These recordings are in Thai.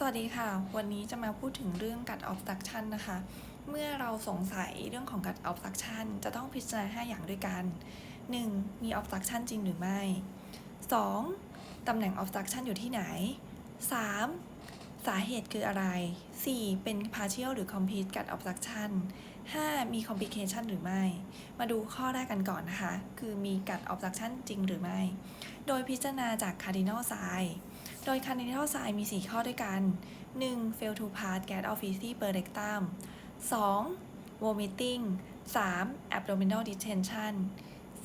สวัสดีค่ะ วันนี้จะมาพูดถึงเรื่อง gut obstruction นะคะ เมื่อเราสงสัยเรื่องของ gut obstruction จะต้องพิจารณา 5 อย่างด้วยกัน 1. มี obstruction จริงหรือไม่ 2. ตำแหน่ง obstruction อยู่ที่ไหน 3. สาเหตุคืออะไร 4. เป็น partial หรือ complete gut obstruction 5. มี complication หรือไม่ มาดูข้อแรกกันก่อนนะคะ คือมี gut obstruction จริงหรือไม่ โดยพิจารณาจาก cardinal sign โดย cardinal sign มี 4 ข้อด้วยกัน 1. fail to pass gas of feces per rectum 2. vomiting 3. abdominal distension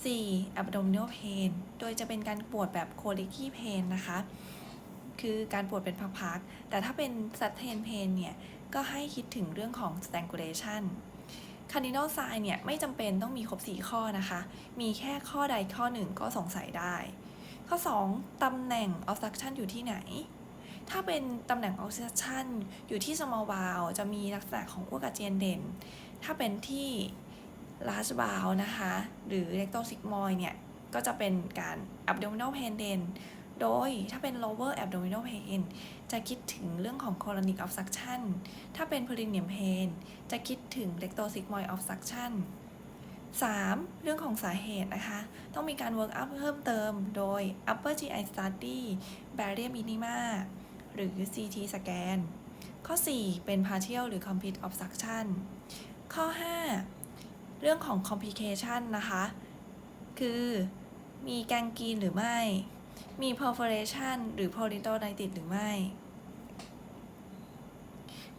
4. abdominal pain โดยจะเป็นการปวดแบบ colicky pain นะคะ คือการปวดเป็นพักๆ แต่ถ้าเป็น sustained pain เนี่ย ก็ให้คิดถึงเรื่องของ strangulation cardinal sign เนี่ย ไม่จำเป็นต้องมีครบ 4 ข้อนะคะ มีแค่ข้อใดข้อหนึ่งก็สงสัยได้ ข้อ 2 ตำแหน่ง obstruction อยู่ที่ไหน ถ้าเป็นตำแหน่ง obstruction อยู่ที่ small bowel จะมีลักษณะของอ้วกอาเจียนเด่น ถ้าเป็นที่ large bowel นะคะ หรือ rectal sigmoid เนี่ย ก็จะเป็นการ abdominal pain เด่น โดยถ้าเป็น lower abdominal pain จะคิดถึงเรื่องของ colonic obstruction ถ้าเป็น perineum pain จะคิดถึง rectal sigmoid obstruction 3. เรื่องของสาเหตุนะคะ ต้องมีการ work up เพิ่มเติมโดย upper GI study barrier minima หรือ CT scan ข้อ 4 เป็น partial หรือ complete obstruction ข้อ 5 เรื่องของ complication นะคะ คือมีแกงกีนหรือไม่ มี perforation หรือ peritonitis หรือไม่